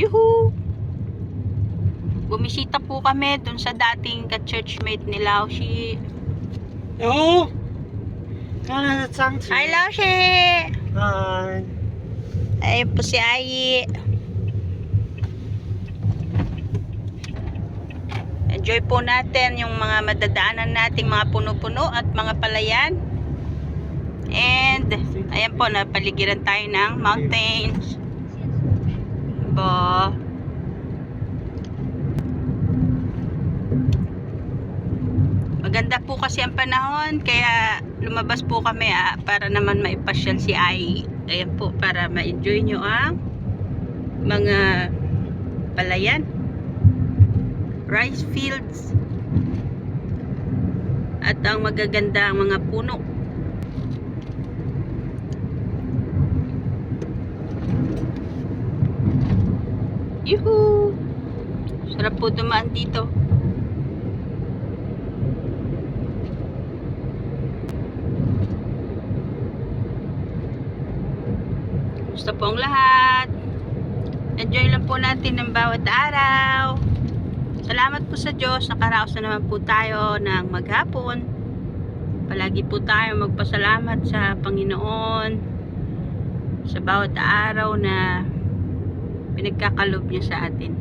Yuhu! Bumisita po kami dun sa dating ka-churchmate ni Laushi. Yuhu! Kaya na sangsi. Hi, Laushi! Hi! Ay po si Ayi. Enjoy po natin yung mga madadaanan nating mga puno-puno at mga palayan. And, ayan po, napaligiran tayo ng mountains. Maganda po kasi ang panahon, kaya lumabas po kami ah, para naman maipasyal si Ai. Ayan po, para ma-enjoy nyo ang mga palayan. Rice fields. At ang magagandang mga puno. Yuhu! Sarap po dumaan dito. Gusto po lahat. Enjoy lang po natin ng bawat araw. Salamat po sa Diyos. Nakaraos na naman po tayo ng maghapon. Palagi po tayo magpasalamat sa Panginoon sa bawat araw na pinagkakalob niya sa atin.